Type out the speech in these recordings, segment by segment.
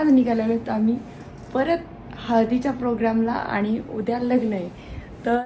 आज निघालेलो आहोत आम्ही परत हळदीच्या प्रोग्रामला आणि उद्या लग्न आहे. तर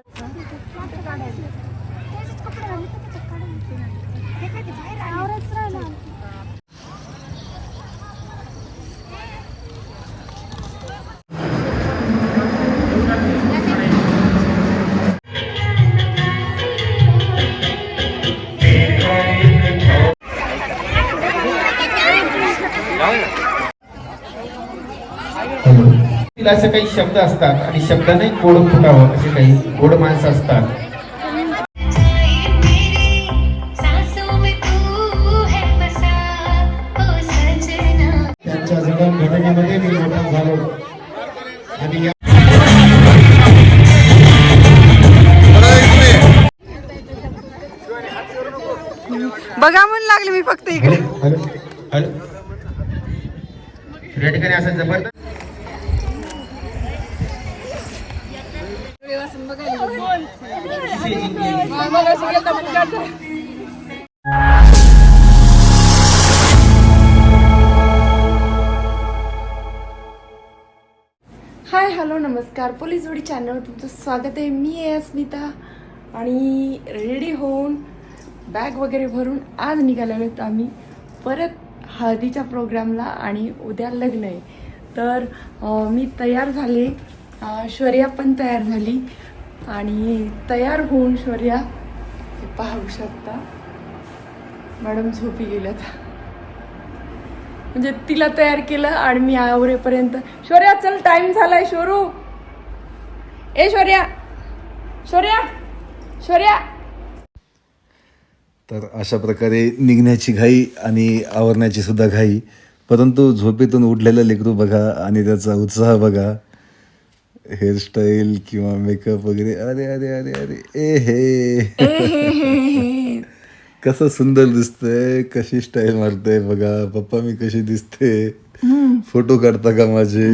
असे काही शब्द असतात आणि शब्दाने गोड फुटावं असे काही गोड माणसं असतात. है त्यांच्या जगन घटनेमध्ये मी मोठा झालो. आणि बघा म्हणून लागले मी फक्त इकडे. Hello hello. या ठिकाणी असं जबरदस्त हाय हॅलो नमस्कार. पोलीस जोडी चॅनलवर तुमचं स्वागत आहे. मी आहे अस्मिता आणि रेडी होऊन बॅग वगैरे भरून आज निघालेलो होतो आम्ही. परत हळदीच्या प्रोग्रामला आणि उद्या लग्न आहे. तर मी तयार झाले. शौर्या पण तयार झाली. आणि तयार होऊन शौर्या पाहू शकता. मॅडम झोपी गेल्यात. म्हणजे तिला तयार केलं आणि मी आवरेपर्यंत. शौर्या चल टाइम झालाय शोरू. ए शौर्या. शौर्या. शौर्या. तर अशा प्रकारे निघण्याची घाई आणि आवरण्याची सुद्धा घाई परंतु झोपेतून उठलेलं लेकरू बघा आणि त्याचा उत्साह बघा. हेअरस्टाईल किंवा मेकअप वगैरे. अरे अरे अरे अरे. ए हे. कसं सुंदर दिसतंय कशी स्टाईल मारते बघा पप्पा मी कशी दिसते. फोटो काढता का माझे?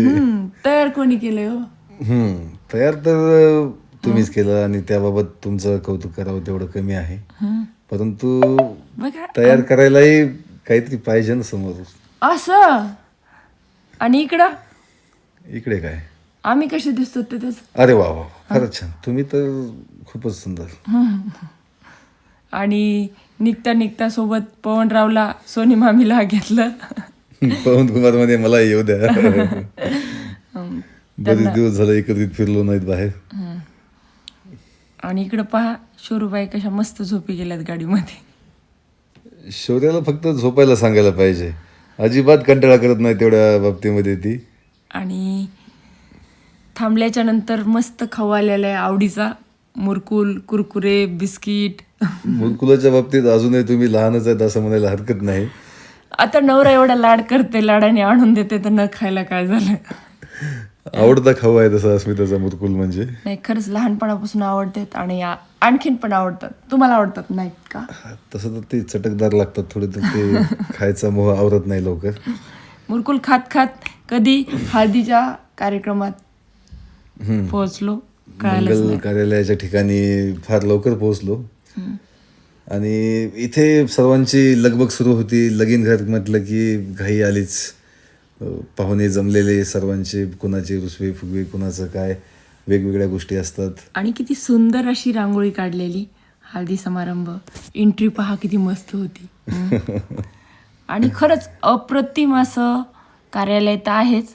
तयार कोणी केलंय हो? हम्म. तयार तर तुम्हीच केलं आणि त्याबाबत तुमचं कौतुक करावं तेवढं कमी आहे. परंतु तयार करायलाही काहीतरी पाहिजे ना समोर. असं? आणि इकडं? इकडे काय? आम्ही कसे दिसतो ते तसं अरे वा वा फारच छान. तुम्ही तर खूपच सुंदर. आणि निघता निघता सोबत पवनरावला सोनी मामीला घेतलं. पवन कुमारमध्ये मला येऊ द्या. बरेच दिवस झाले एकत्रित फिरलो नाहीत बाहेर. आणि इकडं पहा शोरूबाई कशा मस्त झोपी गेल्यात गाडीमध्ये. शौर्याला फक्त झोपायला सांगायला पाहिजे. अजिबात कंटाळा करत नाही तेवढ्या बाबतीमध्ये ती. आणि थांबल्याच्या नंतर मस्त खाऊ आलेला आहे आवडीचा. मुरकुल कुरकुरे बिस्किट मुलकुलाच्या बाबतीत अजूनही तुम्ही लहानच आहेत असं म्हणायला हरकत नाही. आता नवरा एवढा लाड करते लाडाने आणून देते तर न खायला काय झालं? आवडता खाऊ आहे तसा अस्मिताचा मुरकुल म्हणजे. नाही खरंच लहानपणापासून आवडतात आणि आणखीन पण आवडतात. तुम्हाला आवडतात नाहीत का? तसं तर ते चटकदार लागतात थोडे तर ते खायचा मोह आवरत नाही लवकर. मुरकुल खात खात कधी हळदीच्या कार्यक्रमात. पोहोचलो नाही. कार्यालयाच्या ठिकाणी फार लवकर पोहोचलो. आणि इथे सर्वांची लगबग सुरू होती. लगीन घर म्हटलं की घाई आलीच. पाहुणे जमलेले सर्वांचे कुणाचे रुसवे फुगवे कुणाचं काय वेगवेगळ्या गोष्टी असतात. आणि किती सुंदर अशी रांगोळी काढलेली हळदी समारंभ. एंट्री पहा किती मस्त होती. आणि खरंच अप्रतिम असं कार्यालय तर आहेच.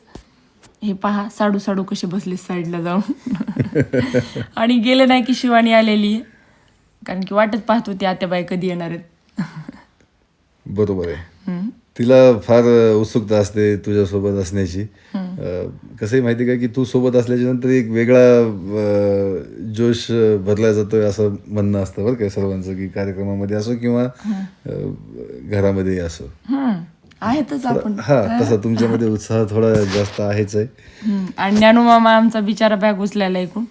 हे पहा साडू साडू कसे बसले साईडला जाऊन. आणि गेले नाही की शिवानी आलेली. आहे कारण की वाटत पाहत होती आत्याबाई कधी येणार आहेत. बरोबर आहे. तिला फार उत्सुकता असते तुझ्यासोबत असण्याची. कसंही माहिती का की तू सोबत असल्याच्या नंतर एक वेगळा जोश भरला जातोय असं म्हणणं असतं बरं का सर्वांचं की कार्यक्रमामध्ये असो किंवा घरामध्ये असो. आहेतच आपण. हा तसा तुमच्यामध्ये उत्साह थोडा जास्त आहेच आहे. आणि ज्ञानू मामा आमचा बिचारा बॅग उचलायला ऐकून.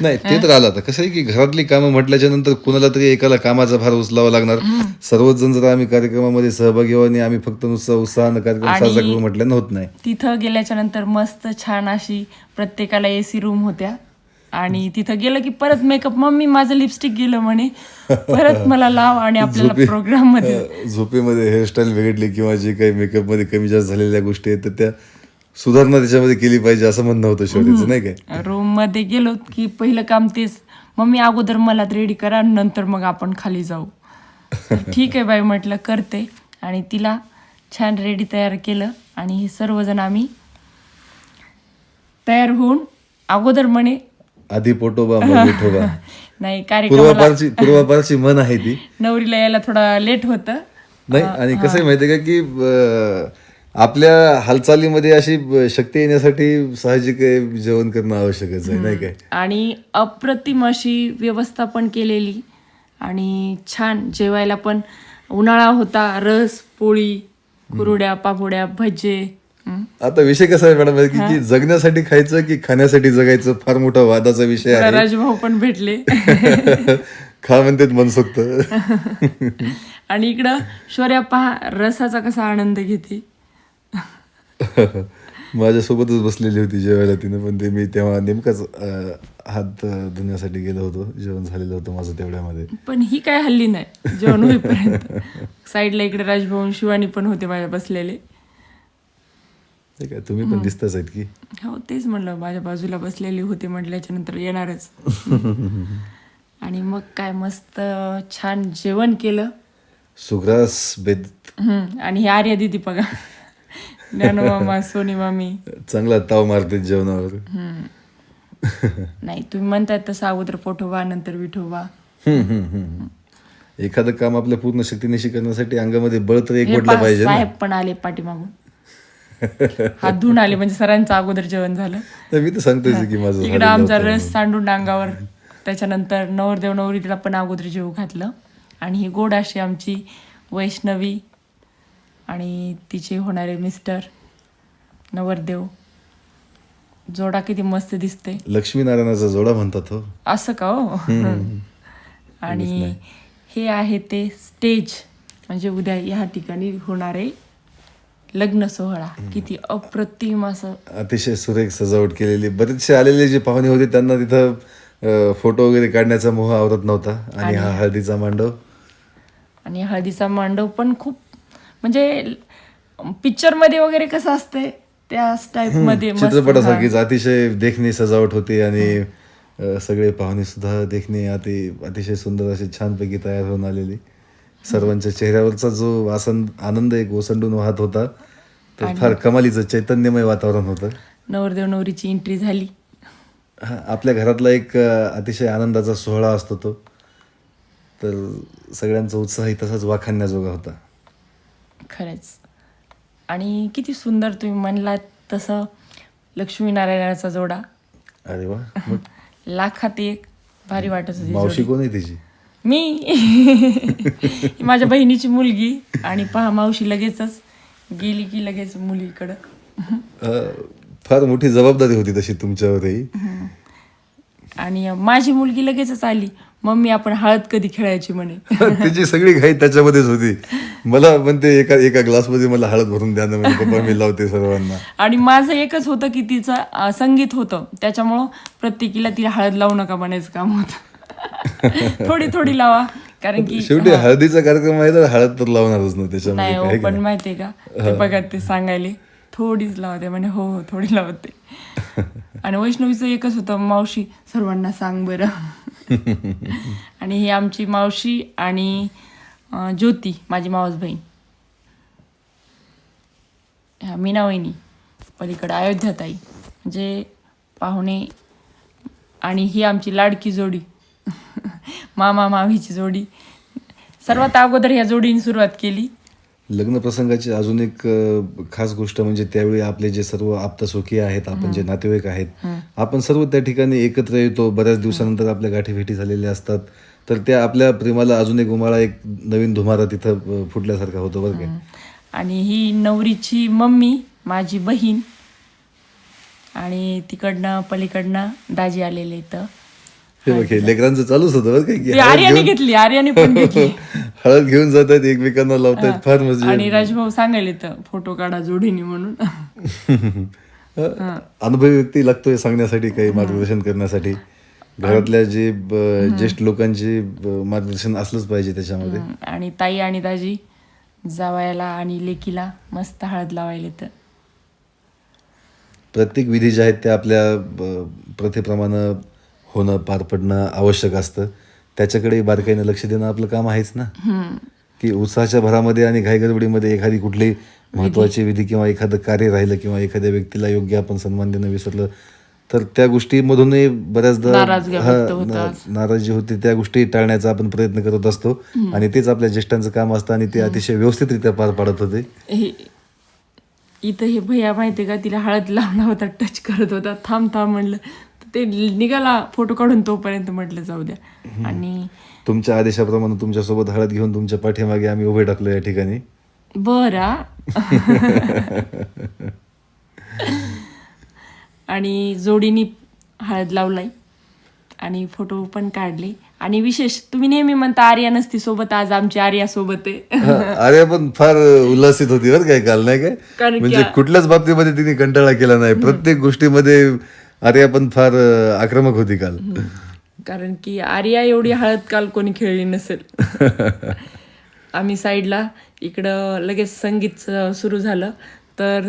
नाही ते तर आलं आता. कसं आहे की घरातली कामं म्हटल्याच्या नंतर कुणाला तरी एकाला कामाचा भार उचलावा लागणार. सर्वच जण जर आम्ही कार्यक्रमामध्ये सहभागी व्हावं आणि आम्ही फक्त नुसतं उत्साहानं कार्यक्रम साजरा करू म्हटल्यानं होत नाही. तिथं गेल्याच्यानंतर मस्त छान अशी प्रत्येकाला एसी रूम होत्या. आणि तिथं गेलं की परत मेकअप मम्मी माझं लिपस्टिक गेलं म्हणे. परत मला लाव आणि आपल्याला प्रोग्राममध्ये. झोपेमध्ये हेअरस्टाईल बिघडली किंवा जे काही मेकअपमध्ये कमी जास्त झालेल्या गोष्टी आहेत तर त्या सुधारणा त्याच्यामध्ये केली पाहिजे असं म्हणणं होतं शेवटीचं नाही काय? मध्ये गेलो की पहिलं काम तेच मम्मी अगोदर मला रेडी करा नंतर मग आपण खाली जाऊ. ठीक आहे बाई म्हटलं करते. आणि तिला छान रेडी तयार केलं. आणि हे सर्वजण आम्ही तयार होऊन अगोदर म्हणे आधी पोटोबा मग नाही पूर्वापारची पूर्वापारची मन आहे ती. नवरीला यायला थोडा लेट होतं. नाही आणि कसं आहे माहितीये का की आपल्या हालचालीमध्ये अशी शक्ती येण्यासाठी साहजिक जेवण करणं आवश्यकच आहे नाही काय? आणि अप्रतिम अशी व्यवस्था पण केलेली आणि छान जेवायला पण उन्हाळा होता रस पोळी कुरुड्या पापुड्या भजे. आता विषय कसा आहे मॅडम की की जगण्यासाठी खायचं की खाण्यासाठी जगायचं फार मोठा वादाचा विषय आहे. राजभाऊ पण भेटले. खा म्हणतात मनसोक्त आणि इकडं शौर्या पहा रसाचा कसा आनंद घेते. माझ्यासोबतच बसलेली होती जेवायला तिनं पण ते मी तेव्हा नेमकाच हात धुण्यासाठी गेलो होतो. जेवण झालेलं होतं माझं तेवढ्यामध्ये. पण ही काय हल्ली नाही. जेवण होईपर्यंत. साईडला इकडे राजभाऊ आणि शिवानी पण होते माझ्या बसलेले. तुम्ही पण दिसताच आहेत की? हो तेच म्हणलं माझ्या बाजूला बसलेली होती म्हटल्याच्या नंतर येणारच. आणि मग काय मस्त छान जेवण केलं. सुग्रास बेद हम्म, आणि ही आर्या दिदी बघा. ज्ञानू मामा सोनी मामी. चांगला ताव मारते जेवणावर. नाही तुम्ही म्हणताय तसं अगोदर पोठोबा नंतर विठोबा हम्म, हम्म, हम्म. एखादं काम आपल्या पूर्ण शक्तीनिशी करण्यासाठी अंगामध्ये बळ तर एक हे वडलं पहा, पाहिजे साहेब पण आले पाठीमागून. हात धुवून आले म्हणजे सरांचं अगोदर जेवण झालं. तर मी तर सांगतोय की माझं इकडं झालेलं आमचा होतं रस सांडून अंगावर. त्याच्यानंतर नवरदेव नवरीला पण अगोदर जेव घातलं. आणि ही गोड अशी आमची वैष्णवी आणि तिचे होणारे मिस्टर नवरदेव. जोडा किती मस्त दिसते लक्ष्मीनारायणाचा जोडा म्हणतात हो. असं का हो? आणि हे आहे ते स्टेज. म्हणजे उद्या ह्या ठिकाणी होणारे लग्न सोहळा. किती अप्रतिम असं. अतिशय सुरेख सजावट केलेली. बरेचसे आलेले जे पाहुणे होते त्यांना तिथं फोटो वगैरे काढण्याचा मोह आवरत नव्हता. आणि हा हळदीचा मांडव. आणि हळदीचा मांडव पण खूप म्हणजे पिक्चरमध्ये वगैरे कसं असतंय त्याच टाइपमध्ये मस्त, चित्रपटासारखीच अतिशय देखणी सजावट होती आणि सगळे पाहुणे सुद्धा देखणे अति अतिशय सुंदर असे छानपैकी तयार होऊन आलेली. सर्वांच्या चेहऱ्यावरचा जो आसन आनंद एक ओसंडून वाहत होता तर फार कमालीचं चैतन्यमय वातावरण होतं. नवरदेव नवरीची एंट्री झाली. हा आपल्या घरातला एक अतिशय आनंदाचा सोहळा असतो तो. तर सगळ्यांचा उत्साहही तसाच वाखाणण्याजोगा होता. खरंच. आणि किती सुंदर तुम्ही म्हणलात तसं लक्ष्मीनारायणाचा जोडा. अरे वा मग लाखात एक भारी वाटत होती मावशी कोण आहे तिची? मी. माझ्या बहिणीची मुलगी. आणि पहा मावशी लगेचच गेली की लगेच मुलीकडं. अं, फार मोठी जबाबदारी होती तशी तुमच्यावरही. आणि माझी मुलगी लगेचच आली. मम्मी आपण हळद कधी खेळायची म्हणे. तिची सगळी घाई त्याच्यामध्येच होती. मला म्हणते एका एका ग्लासमध्ये मला हळद भरून द्या ना म्हणजे पप्पा मी लावते सर्वांना. आणि माझं एकच होतं की तिचं संगीत होतं. त्याच्यामुळं प्रत्येकीला तिला हळद लावू नका म्हणायचं काम होतं. थोडी थोडी लावा. कारण की शेवटी हळदीचा कार्यक्रम आहे तर हळद तर लावणारच ना त्याच्यामध्ये हो पण? माहितीये का? बघा ते सांगायले. थोडीच लावते म्हणे हो हो थोडी लावते. आणि वैष्णवीचं एकच होतं मावशी सर्वांना सांग बरं. आणि ही आमची मावशी आणि ज्योती माझी मावस बहीण. ह्या मीना वहिनी पलीकडे अयोध्याताई. म्हणजे पाहुणे आणि ही आमची लाडकी जोडी. मामा मामीची जोडी. सर्वात अगोदर ह्या जोडीने सुरुवात केली. लग्न प्रसंगाची अजून एक खास गोष्ट म्हणजे त्यावेळी आपले जे सर्व आप्तसोखी आहेत आपण जे नातेवाईक आहेत आपण सर्व त्या ठिकाणी एकत्र येतो. बऱ्याच दिवसानंतर आपल्या गाठीभेटी झालेल्या असतात. तर त्या आपल्या प्रेमाला अजून एक उमाळा एक नवीन धुमारा तिथं फुटल्यासारखा होतो बरं काय आणि ही नवरीची मम्मी माझी बहीण आणि तिकडनं पलीकडनं दाजी आलेले इथं. हे बघ हे लेकरांचं चालूच होतं बरं काय की ती आर्याने घेतली आर्याने पण घेतली. हळद घेऊन जातात एकमेकांना लावतात फार म्हणजे आणि राजभाऊ सांगायले तर फोटो काढा जोडीने म्हणून. अनुभवी व्यक्ती लागतोय सांगण्यासाठी काही मार्गदर्शन करण्यासाठी. घरातल्या जे ब- ज्येष्ठ लोकांचे ब- मार्गदर्शन असलंच पाहिजे त्याच्यामध्ये. आणि ताई आणि दाजी जावयाला आणि लेकीला मस्त हळद लावायला तर प्रत्येक विधी ज्या आहेत त्या आपल्या ब- प्रथेप्रमाणे होणं पार पडणं आवश्यक असतं. त्याच्याकडे बारकाईनं लक्ष देणं आपलं काम आहेच ना. की उत्साहाच्या भरामध्ये आणि घाईगडबडीमध्ये एखादी कुठली महत्वाची विधी. किंवा एखादं कार्य राहिलं किंवा एखाद्या व्यक्तीला योग्य आपण सन्मान देणं विसरलं तर त्या गोष्टीमधूनही बऱ्याचदा नाराजी होते त्या गोष्टी टाळण्याचा आपण प्रयत्न करत असतो. आणि तेच आपल्या ज्येष्ठांचं काम असतं आणि ते अतिशय व्यवस्थितरित्या पार पाडत होते. इथं हे भैया माहितीये का तिला हळद लावला होता टच करत होता. थांब थांब म्हणलं ते निघाला फोटो काढून तोपर्यंत म्हटलं जाऊ द्या. आणि तुमच्या आदेशाप्रमाणे तुमच्यासोबत हळद घेऊन तुमच्या पाठीमागे आम्ही उभे टाकलो या ठिकाणी. बरा. आणि जोडीनी हळद लावलाय आणि फोटो पण काढले. आणि विशेष तुम्ही नेहमी म्हणता आर्या नसती सोबत आज आमची आर्या सोबत आहे. अरे पण फार उल्हासित होती बरं काय काल नाही काय? म्हणजे कुठल्याच बाबतीमध्ये तिने कंटाळा केला नाही. प्रत्येक गोष्टीमध्ये अरे पण फार आक्रमक होती काल. कारण की आर्या एवढी हळद काल कोणी खेळली नसेल. आम्ही साईडला इकडं लगेच संगीत सुरू झालं. तर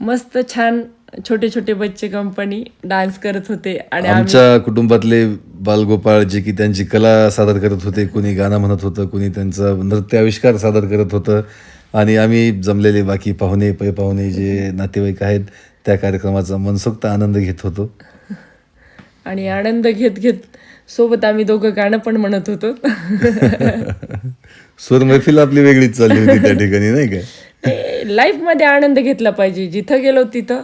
मस्त छान छोटे छोटे बच्चे कंपनी डान्स करत होते आणि आमच्या कुटुंबातले बालगोपाळ जे की त्यांची कला सादर करत होते कोणी गाणं म्हणत होतं कोणी त्यांचा नृत्य आविष्कार सादर करत होतं. आणि आम्ही जमलेले बाकी पाहुणे पै पाहुणे जे नातेवाईक आहेत त्या कार्यक्रमाचा मनसोक्त आनंद घेत होतो. आणि आनंद घेत घेत सोबत आम्ही दोघं गाणं पण म्हणत होतो. स्वर मैफिल आपली वेगळीच चालली होती त्या ठिकाणी नाही काय लाईफमध्ये आनंद घेतला पाहिजे. जिथं गेलो तिथं.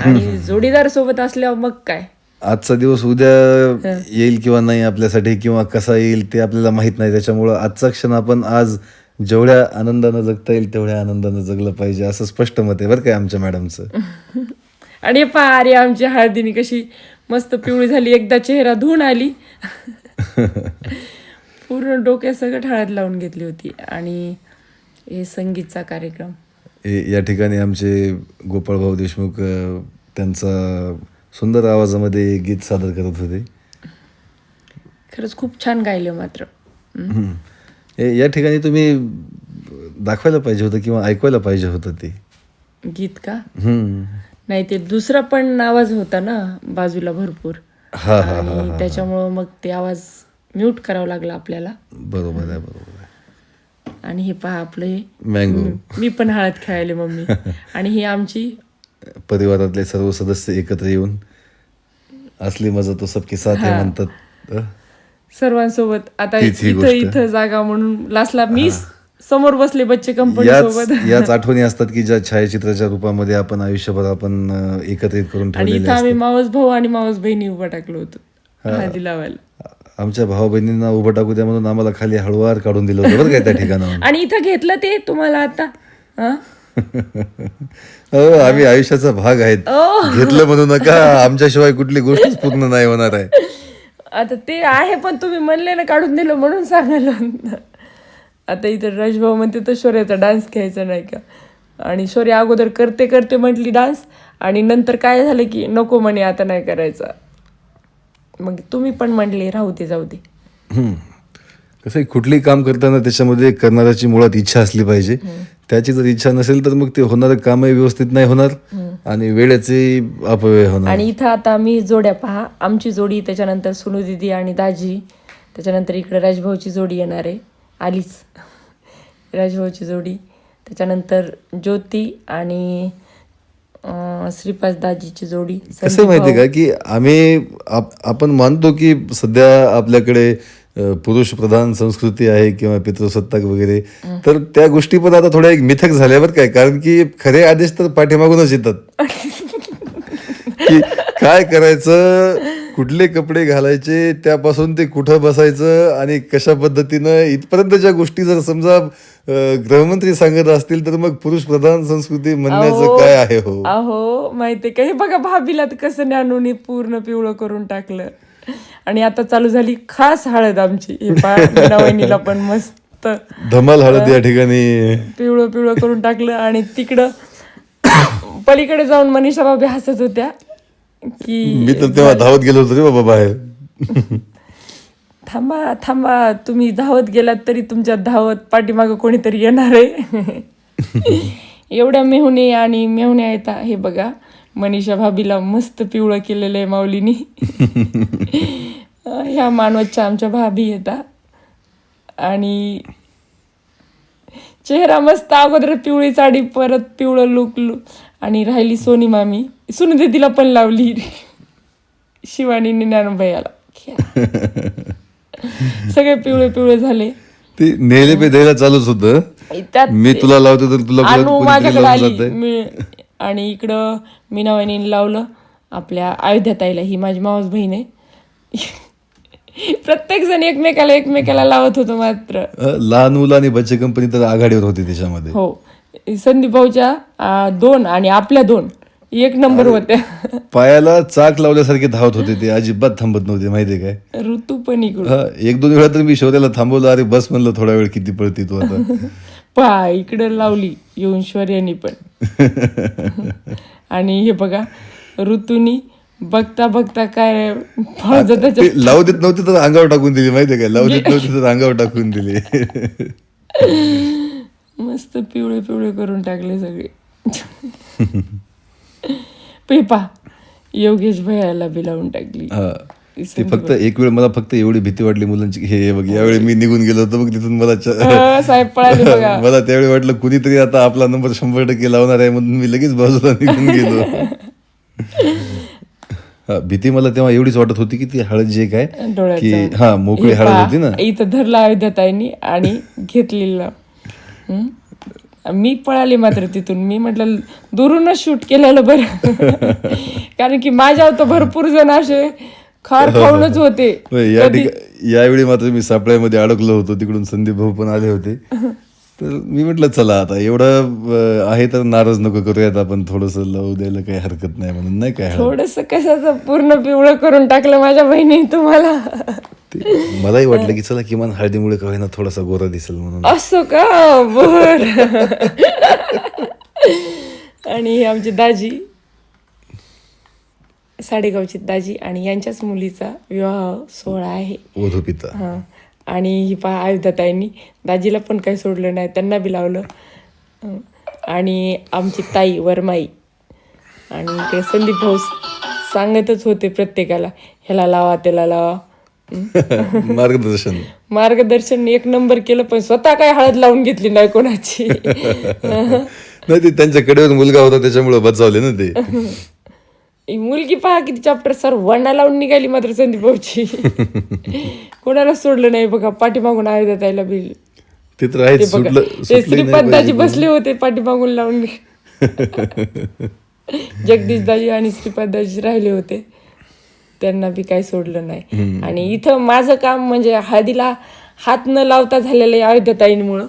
आणि जोडीदार सोबत असल्यावर मग काय? आजचा दिवस उद्या येईल किंवा नाही आपल्यासाठी किंवा कसा येईल ते आपल्याला माहीत नाही. त्याच्यामुळं आजचा क्षण आपण आज जेवढ्या आनंदानं जगता येईल तेवढ्या आनंदानं जगलं पाहिजे असं स्पष्ट मत आहे बरं काय आमच्या मॅडमचं. आणि पहा अरे आमची हळदीने कशी मस्त पिवळी झाली एकदा चेहरा धुवून आली. पूर्ण डोक्यात सगळं हळद लावून घेतली होती. आणि हे संगीतचा कार्यक्रम. या ठिकाणी आमचे गोपाळभाऊ देशमुख अं, त्यांचा सुंदर आवाजामध्ये गीत सादर करत होते. खरंच खूप छान गायले मात्र. या ठिकाणी तुम्ही दाखवायला पाहिजे होतं किंवा ऐकवायला पाहिजे होतं ते. गीत का? हम्म. नाही ते दुसरा पण आवाज होता ना बाजूला भरपूर. हा हा हा आणि त्याच्यामुळं मग ते आवाज म्यूट करावा लागला आपल्याला. बरोबर आहे बरोबर आहे. आणि हे पहा आपलं हे. मँगो मी पण हळद खेळायले मम्मी. आणि ही आमची? परिवारातले सर्व सदस्य एकत्र येऊन असली मजा तो सबके साथ आहे म्हणतात? सर्वांसोबत. आता तीच ही इथं गोष्ट. इथं जागा म्हणून लास्टला मी समोर बसले बच्चे कंपनी याच सोबत. याच आठवणी असतात की ज्या छायाचित्राच्या रूपामध्ये आपण आयुष्यभर आपण अं, एकत्रित करून आणि ठेवलेले इथं आम्ही मावस भाऊ आणि मावस बहिणी उभा टाकलो होतो हळदी लावायला. आमच्या भाऊ बहिणींना उभं टाकू द्या म्हणून आम्हाला खाली हळूवार काढून दिलं होतं बरं काय त्या ठिकाणावर आणि इथं घेतलं ते तुम्हाला आता हं? हो आम्ही आयुष्याचा भाग आहेत. घेतलं म्हणू नका. आमच्याशिवाय कुठली गोष्टच पूर्ण नाही होणार आहे. आता ते आहे पण तुम्ही म्हणले ना काढून दिलं म्हणून सांगायला आता इथं राजभाऊ म्हणते तर शौर्याचा डान्स घ्यायचा नाही का? आणि शौर्य अगोदर करते करते म्हटली डान्स आणि नंतर काय झालं की नको म्हणे आता नाही करायचा. मग तुम्ही पण म्हणले राहू दे जाऊ दे. कसं आहे, कुठलंही काम करताना त्याच्यामध्ये करणाऱ्याची मुळात इच्छा असली पाहिजे. त्याची जर इच्छा नसेल तर मग ते होणारं कामही व्यवस्थित नाही होणार आणि वेळेचे अपव्यय होणार. आणि इथं आता मी जोड्या पहा. आमची जोडी त्याच्यानंतर सुनू दिदी आणि दाजी त्याच्यानंतर इकडे राजभाऊची जोडी येणार आहे. आलीच. राजभाऊची जोडी. त्याच्यानंतर ज्योती आणि श्रीपाद दाजीची जोडी. कसं माहिती. का की आम्ही आप- आपण मानतो की सध्या आपल्याकडे पुरुष प्रधान संस्कृती आहे किंवा पितृसत्ताक वगैरे तर त्या गोष्टी पण आता थोड्या एक मिथक झाल्या बरं काय. कारण की खरे आदेश तर पाठीमागूनच येतात. की काय करायचं कुठले कपडे घालायचे त्यापासून ते कुठं बसायचं आणि कशा पद्धतीनं इथपर्यंतच्या गोष्टी जर समजा गृहमंत्री सांगत असतील तर मग पुरुष प्रधान संस्कृती म्हणण्याचं काय आहे हो? अहो माहितीये का? हे बघा भाभीला तर कसं ज्ञानूने पूर्ण पिवळं करून टाकलं. आणि आता चालू झाली खास हळद आमची. वहिनीला पण मस्त. धमाल हळद या ठिकाणी. पिवळं पिवळं करून टाकलं आणि तिकडं पलीकडे जाऊन मनीषा भाभी हसत होत्या की मी तर तेव्हा धावत गेलो होतो रे बाबा बाहेर. थांबा थांबा तुम्ही धावत गेलात तरी तुमच्या धावत पाठीमागं कोणीतरी येणार आहे. एवढ्या मेहुणे आणि मेहुण्या हा. हे बघा. मनीषा भाभीला मस्त पिवळं केलेलं आहे माऊलीनी. ह्या मानवतच्या आमच्या भाभी येतात आणि चेहरा मस्त अगोदर पिवळी साडी परत पिवळं लुक लुक आणि राहिली सोनी मामी. सुनदीदीला पण लावली. शिवानी ज्ञान भैयाला. सगळे पिवळे पिवळे झाले. ते नेले पे द्यायला चालूच होतं. मी तुला लावतो तर तुला माझ्याकडे आली. आणि इकडं मीना वहिनीने लावलं आपल्या अयोध्याताईला. ही माझी मावस बहीण आहे. प्रत्येक जण एकमेकाला एकमेकाला लावत होतो मात्र. लहान मुलं आणि बच्चे कंपनी तर आघाडीवर होती त्याच्यामध्ये. हो. संदीप भाऊच्या दोन आणि आपल्या दोन. एक नंबर होत्या. पायाला चाक लावल्यासारखे धावत होते ते. अजिबात थांबत नव्हते माहितीये काय? ऋतू पण एक दोन वेळा तर मी शौर्याला थांबवलं. अरे बस म्हणलं थोडा वेळ किती पळती तू आता. पा इकडं लावली. येऊन शौर्यानी पण. आणि हे बघा ऋतूनी बघता बघता काय त्याच्या लावू देत नव्हते तर अंगावर टाकून दिली माहितीये काय लावू देत नव्हते तर अंगावर टाकून दिली. मस्त पिवळे पिवळे करून टाकले सगळे. पेपा योगेश भैयाला बी लावून टाकली. ते फक्त एक वेळ मला फक्त एवढी भीती वाटली मुलांची हे बघ यावेळी मी निघून गेलो होतो बघ तिथून मला मला त्यावेळी वाटलं कुणीतरी आता आपला नंबर शंभर टक्के लावणार आहे म्हणून मी लगेच बाजूला निघून गेलो. हा, भीती मला तेव्हा एवढीच वाटत होती की ती हळद जे काय की. हा मोकळी हे हळद होती ना. इथं धरला अयोध्याताईंनी आणि घेतलेलं. हं? मी पळाले मात्र तिथून. मी म्हटलं दुरूनच शूट केलेलं बरं. कारण की माझ्यावर तर भरपूर जण असे खार खाऊनच होते. होय, या ठिका यावेळी मात्र मी सापळ्यामध्ये अडकलो होतो तिकडून संदीप भाऊ पण आले होते. तर मी म्हटलं चला आता एवढं आहे तर नाराज नको करूयात आपण थोडस लावू द्यायला काही हरकत नाही म्हणून नाही काय. थोडस कशाचं पूर्ण पिवळं करून टाकलं माझ्या बहिणी तुम्हाला? ते मलाही वाटलं की चला किमान हळदीमुळे का होईना थोडासा गोरा दिसेल म्हणून. असं का? बर. आणि ही आमची दाजी. साडेगावची दाजी आणि यांच्याच मुलीचा विवाह सोहळा आहे. हां. आणि ही पहा आयुधाताईंनी. दाजीला पण काही सोडलं नाही त्यांना बी लावलं. आणि आमची ताई वरमाई. आणि इकडे संदीप भाऊ सांगतच होते प्रत्येकाला ह्याला लावा त्याला लावा. मार्गदर्शन. मार्गदर्शन एक नंबर केलं पण स्वतः काय हळद लावून घेतली नाही कोणाची. नाही ते त्यांच्या कडेवर मुलगा होता त्याच्यामुळे बचावले ना ते. ही मुलगी पहा किती चॅप्टर सर. वंडा लावून निघाली मात्र संदीप भाऊची. कोणाला सोडलं नाही बघा. पाठीमागून आयुधात यायला बिल. ते तर आहे ते सुटलं पाहिजे. बसले होते पाठीमागून लावून. जगदीश दाजी आणि श्रीपाददाजी राहिले होते. त्यांना बी काही सोडलं नाही. आणि इथं माझं काम म्हणजे हळदीला हात न लावता झालेलं आहे अयोध्याताईंमुळं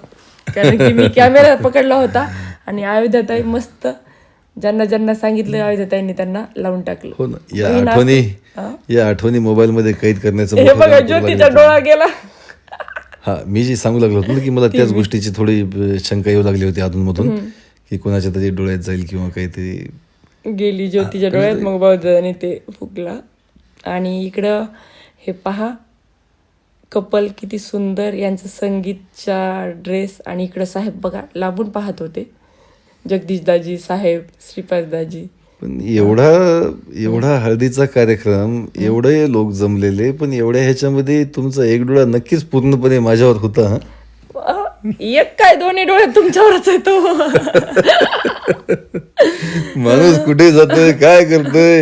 कारण की मी कॅमेरा पकडला होता आणि अयोध्याताई मस्त ज्यांना ज्यांना सांगितलं अयोध्याताईंनी त्यांना लावून टाकलं. हो ना. या आठवणी. या आठवणी मोबाईल मध्ये कैद करण्याचं हे मोठं बघा काम तुम्हाला ज्योतीचा येतं. डोळा गेला. हा मी जे सांगू लागलो होतो ना की मला त्याच गोष्टीची थोडी अं, शंका येऊ लागली होती अधूनमधून की कोणाच्या तरी डोळ्यात जाईल किंवा काहीतरी. गेली ज्योतीच्या डोळ्यात मग बौद्धाने ते फुगला. आणि इकडं हे पहा कपल किती सुंदर यांचं संगीतचा ड्रेस आणि इकडं साहेब बघा लांबून पाहत होते. जगदीश दाजी साहेब श्रीपाद दाजी. पण एवढा एवढा हळदीचा कार्यक्रम एवढे लोक जमलेले पण एवढ्या ह्याच्यामध्ये तुमचा एक डोळा नक्कीच पूर्णपणे माझ्यावर होता हा. एक काय दोन्ही डोळे तुमच्यावरच येतो माणूस कुठे जातोय काय करतोय?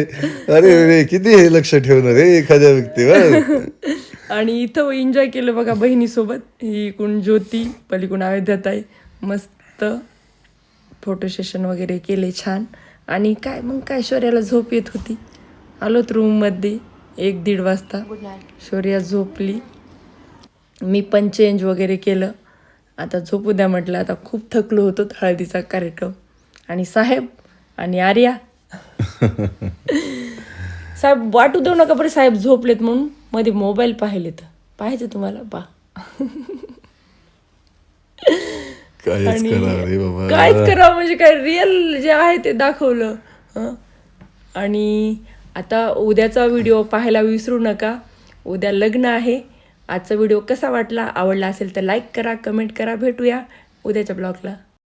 अरे अरे किती हे लक्ष ठेवणार आहे एखाद्या व्यक्तीवर आणि इथं एन्जॉय केलं बघा बहिणीसोबत ही इकडून ज्योती पलीकडून अयोध्यात आहे मस्त. फोटो सेशन वगैरे केले छान. आणि काय मग काय शौर्याला झोप येत होती. आलोत रूममध्ये एक दीड वाजता. शौर्या झोपली. मी पण चेंज वगैरे केलं. आता झोपू द्या म्हटलं आता खूप थकलो होतो हळदीचा कार्यक्रम. आणि साहेब आणि आर्या. साहेब वाटू देऊ नका बरं साहेब झोपलेत म्हणून. मध्ये मोबाईल पाहिलेत. पाहायचं तुम्हाला? पा कायच बाबा. कायच करावं म्हणजे काय रिअल जे आहे ते दाखवलं. हं. आणि आता उद्याचा व्हिडिओ पाहायला विसरू नका. उद्या लग्न आहे. आजचा व्हिडिओ कसा वाटला आवडला असेल तर लाईक करा कमेंट करा भेटूया उद्याच्या ब्लॉगला